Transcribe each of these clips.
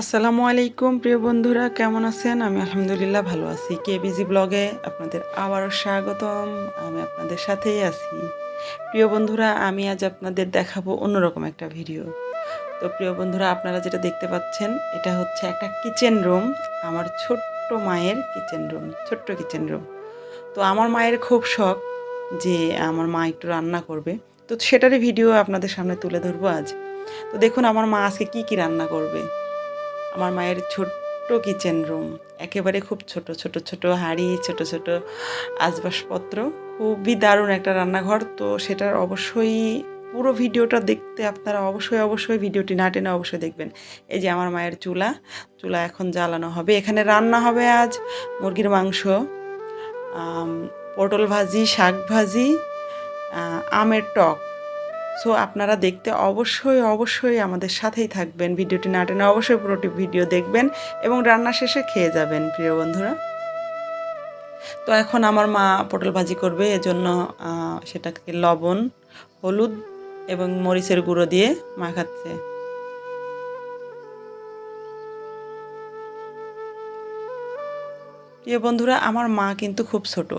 আসসালামু আলাইকুম, প্রিয় বন্ধুরা, কেমন আছেন? আমি আলহামদুলিল্লাহ ভালো আছি। কে বিজি ব্লগে আপনাদের আবারও স্বাগতম। আমি আপনাদের সাথেই আছি। প্রিয় বন্ধুরা, আমি আজ আপনাদের দেখাবো অন্যরকম একটা ভিডিও। তো প্রিয় বন্ধুরা, আপনারা যেটা দেখতে পাচ্ছেন, এটা হচ্ছে একটা কিচেন রুম। আমার ছোট্ট মায়ের কিচেন রুম, ছোট্ট কিচেন রুম। তো আমার মায়ের খুব শখ যে আমার মা একটু রান্না করবে। তো সেটারই ভিডিও আপনাদের সামনে তুলে ধরবো আজ। তো দেখুন, আমার মা আজকে কী কী রান্না করবে। আমার মায়ের ছোট্ট কিচেন রুম একেবারে খুব ছোট ছোট ছোট হাঁড়ি, ছোট ছোট আসবাবপত্র খুবই দারুণ একটা রান্নাঘর। তো সেটার অবশ্যই পুরো ভিডিওটা দেখতে আপনারা অবশ্যই অবশ্যই ভিডিওটি না টেনে অবশ্যই দেখবেন। এই যে আমার মায়ের চুলা চুলা এখন জ্বালানো হবে। এখানে রান্না হবে আজ মুরগির মাংস পটল ভাজি, শাক ভাজি আমের টক। সো আপনারা দেখতে অবশ্যই অবশ্যই আমাদের সাথেই থাকবেন। ভিডিওটি না টেনে অবশ্যই পুরোটি ভিডিও দেখবেন এবং রান্না শেষে খেয়ে যাবেন, প্রিয় বন্ধুরা। তো এখন আমার মা পটল ভাজি করবে, এজন্য সেটাকে লবণ, হলুদ এবং মরিচের গুঁড়ো দিয়ে মাখাচ্ছে প্রিয় বন্ধুরা, আমার মা কিন্তু খুব ছোট।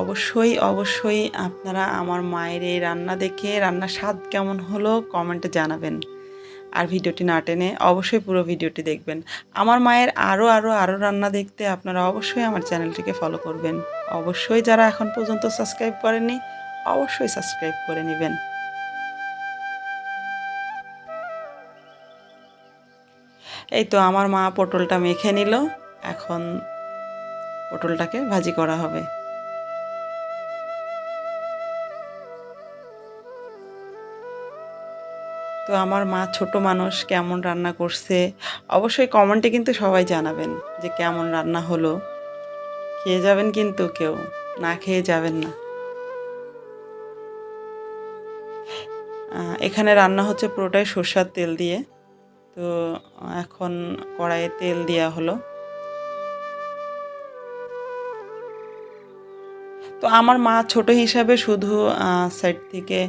অবশ্যই অবশ্যই আপনারা আমার মায়ের এই রান্না দেখে রান্নার স্বাদ কেমন হলো কমেন্টে জানাবেন। আর ভিডিওটি না টেনে অবশ্যই পুরো ভিডিওটি দেখবেন। আমার মায়ের আরও আরও আরও রান্না দেখতে আপনারা অবশ্যই আমার চ্যানেলটিকে ফলো করবেন। অবশ্যই যারা এখন পর্যন্ত সাবস্ক্রাইব করেননি, অবশ্যই সাবস্ক্রাইব করে নেবেন। এই তো আমার মা পটলটা মেখে নিল। এখন পটলটাকে ভাজি করা হবে। তো আমার মা ছোট মানুষ, কেমন রান্না করছে? অবশ্যই কমেন্টে কিন্তু সবাই জানাবেন যে কেমন রান্না হলো। খেয়ে যাবেন কিন্তু কেউ, না খেয়ে যাবেন না। এখানে রান্না হচ্ছে পুরোটাই সর্ষার তেল দিয়ে। তো এখন কড়াইয়ে তেল দেওয়া হলো। তো আমার মা ছোট হিসাবে শুধু সাইড থেকে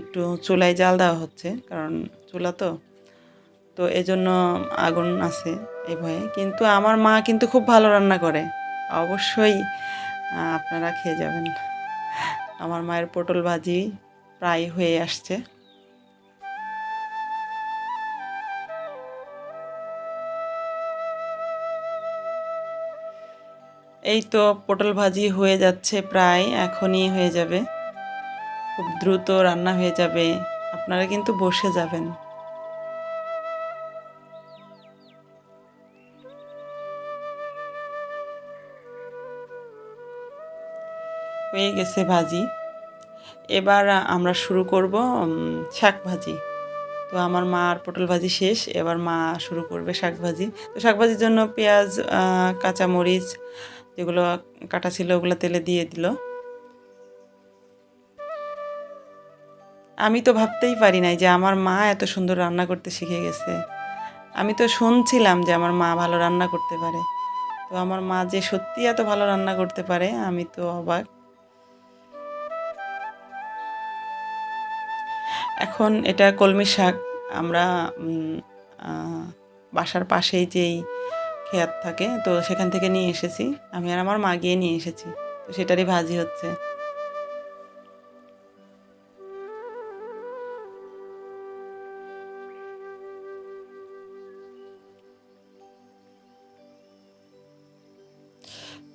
একটু চুলায় জাল দেওয়া হচ্ছে, কারণ চুলা তো। তো এজন্য আগুন আছে এই ভয়ে। কিন্তু আমার মা কিন্তু খুব ভালো রান্না করে। অবশ্যই আপনারা খেয়ে যাবেন। আমার মায়ের পটল ভাজি প্রায় হয়ে আসছে। এই তো পটল ভাজি হয়ে যাচ্ছে প্রায়, এখনই হয়ে যাবে। খুব দ্রুত রান্না হয়ে যাবে। আপনারা কিন্তু বসে যাবেন। হয়ে গেছে ভাজি। এবার আমরা শুরু করব শাক ভাজি। তো আমার মা আর পটল ভাজি শেষ, এবার মা শুরু করবে শাক ভাজি। তো শাক ভাজির জন্য পেঁয়াজ কাঁচামরিচ যেগুলো কাটা ছিল ওগুলো তেলে দিয়ে দিল। আমি তো ভাবতেই পারি নাই যে আমার মা এত সুন্দর রান্না করতে শিখে গেছে। আমি তো শুনছিলাম যে আমার মা ভালো রান্না করতে পারে। তো আমার মা যে সত্যি এত ভালো রান্না করতে পারে, আমি তো অবাক। এখন এটা কলমি শাক, আমরা বাসার পাশেই যেই খেয়াত থাকে, তো সেখান থেকে নিয়ে এসেছি। আমি আর আমার মা গিয়ে নিয়ে এসেছি। তো সেটারই ভাজি হচ্ছে।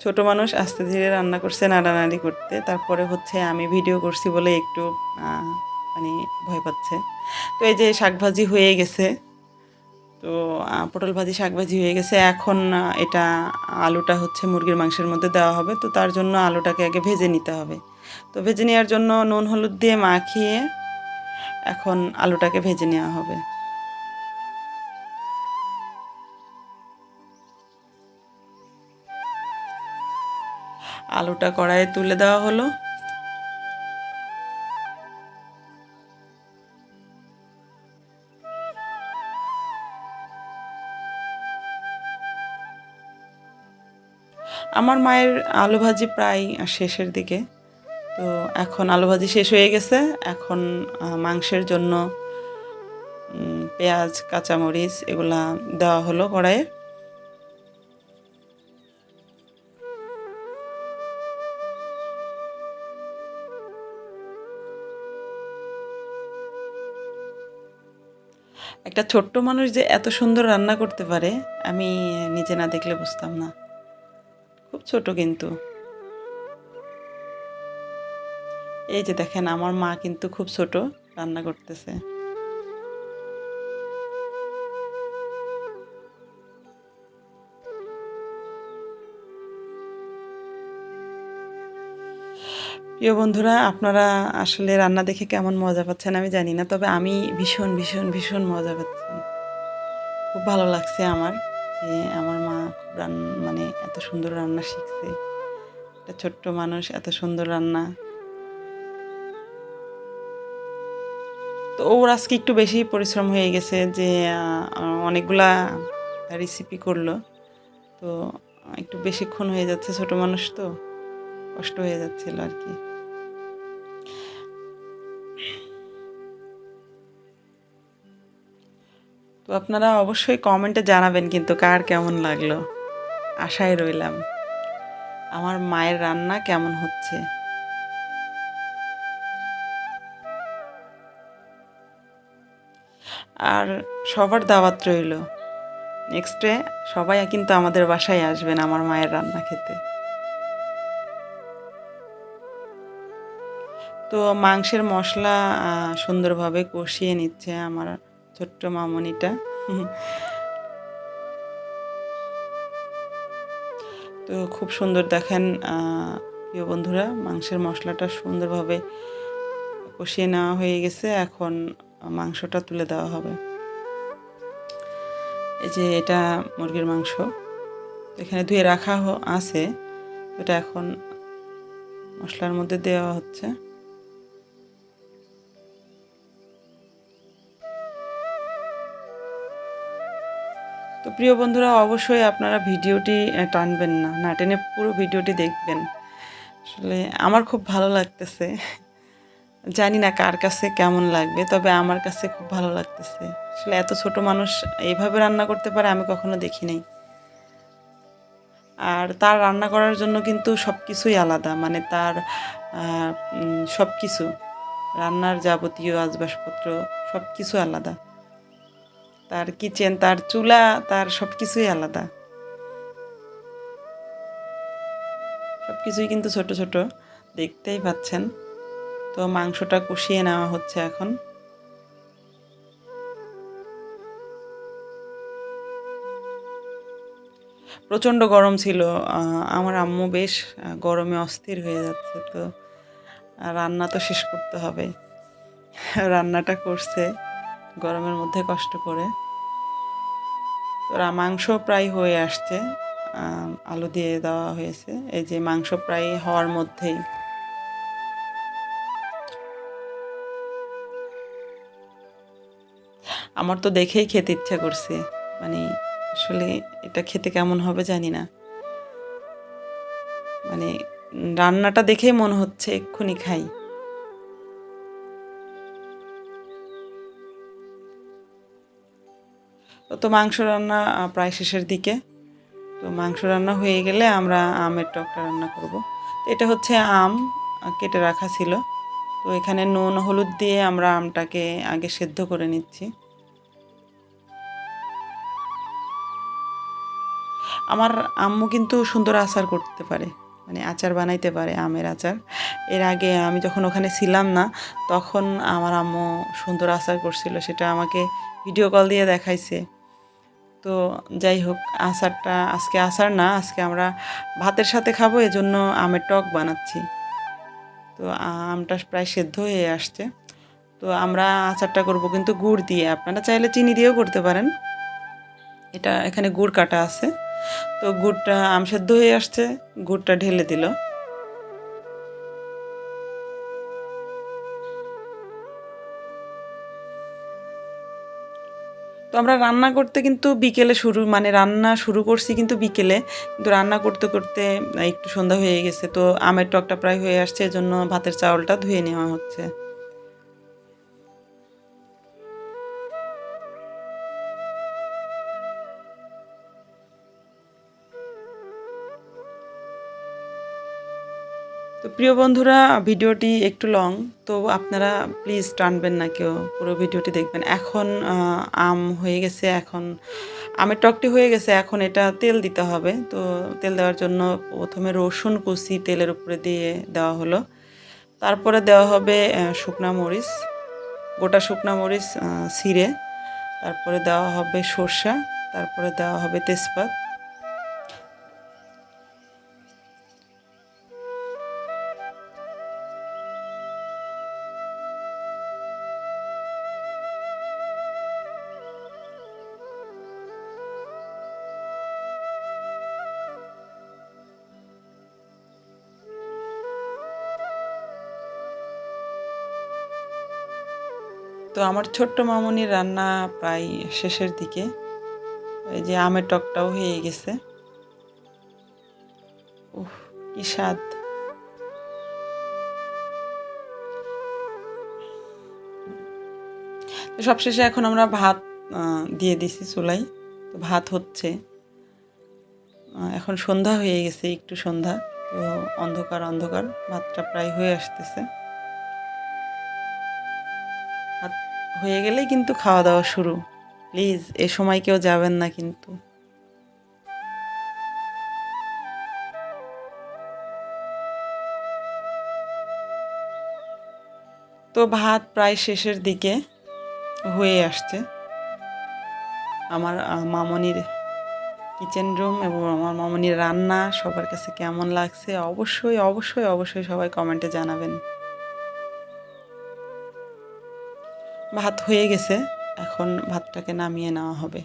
ছোট মানুষ আস্তে ধীরে রান্না করছে, নাড়ানাড়ি করতে। তারপরে হচ্ছে আমি ভিডিও করছি বলে একটু মানে ভয় পাচ্ছে। তো এই যে শাকভাজি হয়ে গেছে, তো পটল ভাজি শাক ভাজি হয়ে গেছে। এখন এটা আলুটা হচ্ছে মুরগির মাংসের মধ্যে দেওয়া হবে। তো তার জন্য আলুটাকে আগে ভেজে নিতে হবে। তো ভেজে নেওয়ার জন্য নুন, হলুদ দিয়ে মাখিয়ে এখন আলুটাকে ভেজে নেওয়া হবে। আলুটা কড়াইয়ে তুলে দেওয়া হলো। আমার মায়ের আলু ভাজি প্রায় শেষের দিকে। তো এখন আলু ভাজি শেষ হয়ে গেছে। এখন মাংসের জন্য পেঁয়াজ, কাঁচামরিচ এগুলা দেওয়া হলো কড়াইয়ে। একটা ছোট্ট মানুষ যে এত সুন্দর রান্না করতে পারে, আমি নিজে না দেখলে বুঝতাম না। খুব ছোট কিন্তু। এই যে দেখেন, আমার মা কিন্তু খুব ছোট, রান্না করতেছে। প্রিয় বন্ধুরা, আপনারা আসলে রান্না দেখে কেমন মজা পাচ্ছেন আমি জানি না, তবে আমি ভীষণ ভীষণ ভীষণ মজা পাচ্ছি। খুব ভালো লাগছে আমার যে আমার মা মানে এত সুন্দর রান্না শিখছে। একটা ছোট্ট মানুষ, এত সুন্দর রান্না। তো ওর আজকে একটু বেশি পরিশ্রম হয়ে গেছে যে অনেকগুলা রেসিপি করল। তো একটু বেশিক্ষণ হয়ে যাচ্ছে, ছোট মানুষ তো কষ্ট হয়ে যাচ্ছিল আর কি। তো আপনারা অবশ্যই কমেন্টে জানাবেন কিন্তু কার কেমন লাগল। আশায় রইলাম। আমার মায়ের রান্না কেমন হচ্ছে? আর সবার দাওয়াত রইল। নেক্সটে সবাই কিন্তু আমাদের বাসায় আসবেন আমার মায়ের রান্না খেতে। তো মাংসের মশলা সুন্দরভাবে কষিয়ে নিচ্ছে আমার ছোট্ট মামনিটা। তো খুব সুন্দর দেখেন প্রিয় বন্ধুরা, মাংসের মশলাটা সুন্দরভাবে কষিয়ে নেওয়া হয়ে গেছে। এখন মাংসটা তুলে দেওয়া হবে। এই যে এটা মুরগির মাংস। এখানে ধুয়ে রাখা আছে। এটা এখন মশলার মধ্যে দেওয়া হচ্ছে। তো প্রিয় বন্ধুরা, অবশ্যই আপনারা ভিডিওটি টানবেন না না টেনে পুরো ভিডিওটি দেখবেন। আসলে আমার খুব ভালো লাগতেছে। জানি না কার কাছে কেমন লাগবে, তবে আমার কাছে খুব ভালো লাগতেছে। আসলে এত ছোট মানুষ এইভাবে রান্না করতে পারে, আমি কখনো দেখি নাই। আর তার রান্না করার জন্য কিন্তু সব কিছুই আলাদা মানে তার সব কিছু রান্নার যাবতীয় আসবাসপত্র সব কিছু আলাদা। তার কিচেন, তার চুলা, তার সব কিছুই আলাদা। সব কিছুই কিন্তু ছোট ছোট। দেখতেই পাচ্ছেন। তো মাংসটা কষিয়ে নেওয়া হচ্ছে এখন। প্রচণ্ড গরম ছিল। আমার আম্মু বেশ গরমে অস্থির হয়ে যাচ্ছে। তো রান্না তো শেষ করতে হবে। রান্নাটা করছে। গরমের মধ্যে কষ্ট করে। তো মাংস প্রায় হয়ে আসছে আলু দিয়ে দেওয়া হয়েছে। এই যে মাংস প্রায় হওয়ার মধ্যেই। আমার তো দেখেই খেতে ইচ্ছা করছে। মানে আসলে এটা খেতে কেমন হবে জানি না। মানে রান্নাটা দেখেই মনে হচ্ছে এক্ষুনি খাই। তো মাংস রান্না প্রায় শেষের দিকে। তো মাংস রান্না হয়ে গেলে আমরা আমের টকটা রান্না করব। তো এটা হচ্ছে আম কেটে রাখা ছিল। তো এখানে নুন, হলুদ দিয়ে আমরা আমটাকে আগে সেদ্ধ করে নিচ্ছি। আমার আম্মু কিন্তু সুন্দর আচার করতে পারে মানে আচার বানাইতে পারে, আমের আচার। এর আগে আমি যখন ওখানে ছিলাম না, তখন আমার আম্মু সুন্দর আচার করছিল, সেটা আমাকে ভিডিও কল দিয়ে দেখাইছে। তো যাই হোক, আচারটা আজকে আচার না, আজকে আমরা ভাতের সাথে খাব, এজন্য আমের টক বানাচ্ছি। তো আমটা প্রায় সেদ্ধ হয়ে আসছে। তো আমরা আচারটা করব কিন্তু গুড় দিয়ে। আপনারা চাইলে চিনি দিয়েও করতে পারেন। এটা এখানে গুড় কাটা আছে। তো গুড়টা আম সেদ্ধ হয়ে আসছে, গুড়টা ঢেলে দিল। আমরা রান্না করতে কিন্তু বিকেলে শুরু মানে রান্না শুরু করছি কিন্তু বিকেলে। কিন্তু রান্না করতে করতে একটু সন্ধ্যা হয়ে গেছে, তো আমের টকটা প্রায় হয়ে আসছে, এজন্য ভাতের চাউলটা ধুয়ে নেওয়া হচ্ছে। তো প্রিয় বন্ধুরা, ভিডিওটি একটু লং, তো আপনারা প্লিজ টানবেন না কেউ, পুরো ভিডিওটি দেখবেন। এখন আম হয়ে গেছে, এখন আমের টকটি হয়ে গেছে, এখন এটা তেল দিতে হবে। তো তেল দেওয়ার জন্য প্রথমে রসুন কুচি তেলের উপরে দিয়ে দেওয়া হলো। তারপরে দেওয়া হবে শুকনা মরিচ, গোটা শুকনা মরিচ ছিঁড়ে। তারপরে দেওয়া হবে সর্ষা, তারপরে দেওয়া হবে তেজপাত। তো আমার ছোট্ট মামুনির রান্না প্রায় শেষের দিকে। এই যে আমের টকটাও হয়ে গেছে। উহ কি স্বাদ। সবশেষে এখন আমরা ভাত দিয়ে দিছি চুলাই তো ভাত হচ্ছে। এখন সন্ধ্যা হয়ে গেছে, একটু সন্ধ্যা। তো অন্ধকার অন্ধকার। ভাতটা প্রায় হয়ে আসতেছে। হয়ে গেলেই কিন্তু খাওয়া দাওয়া শুরু। প্লিজ, এ সময় কেউ যাবেন না কিন্তু। তো ভাত প্রায় শেষের দিকে হয়ে আসছে। আমার মামনির কিচেন রুম এবং আমার মামনির রান্না সবার কাছে কেমন লাগছে অবশ্যই অবশ্যই অবশ্যই সবাই কমেন্টে জানাবেন। ভাত হয়ে গেছে, এখন ভাতটাকে নামিয়ে নেওয়া হবে।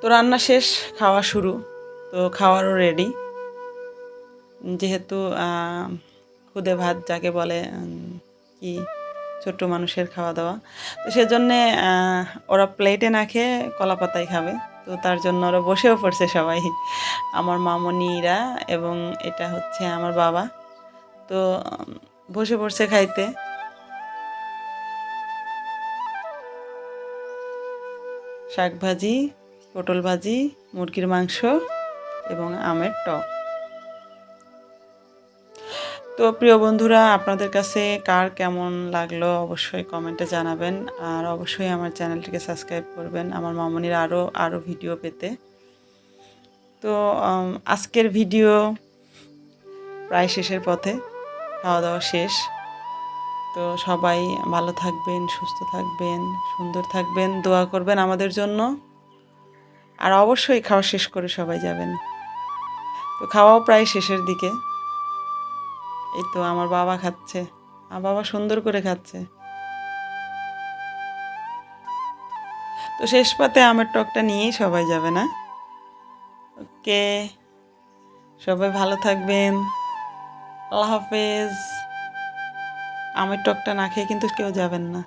তো রান্না শেষ, খাওয়া শুরু। তো খাওয়ারও রেডি যেহেতু খুদে ভাত যাকে বলে কি ছোট্ট মানুষের খাওয়া দাওয়া। তো সেজন্যে ওরা প্লেটে না খেয়ে কলা পাতায় খাবে। তো তার জন্য ওরা বসেও পড়ছে সবাই। আমার মামনিরা এবং এটা হচ্ছে আমার বাবা। তো, বসে পড়ছে খাইতে। শাক ভাজি, পটল ভাজি, মুরগির মাংস এবং আমের টক। তো, প্রিয় বন্ধুরা, আপনাদের কাছে কার কেমন লাগল অবশ্যই কমেন্টে জানাবেন। আর অবশ্যই আমার চ্যানেলটিকে সাবস্ক্রাইব করবেন, আমার মামনির আরও আরও ভিডিও পেতে। তো আজকের ভিডিও প্রায় শেষের পথে। খাওয়া দাওয়া শেষ। তো সবাই ভালো থাকবেন, সুস্থ থাকবেন, সুন্দর থাকবেন, দোয়া করবেন আমাদের জন্য। আর অবশ্যই খাওয়া শেষ করে সবাই যাবেন। তো খাওয়াও প্রায় শেষের দিকে। এই তো আমার বাবা খাচ্ছে। আমার বাবা সুন্দর করে খাচ্ছে। তো শেষ পাতে আমের টকটা নিয়েই সবাই যাবে না? ওকে। সবাই ভালো থাকবেন। আল্লাহ হাফেজ। আমের টকটা না খেয়ে কিন্তু কেউ যাবেন না।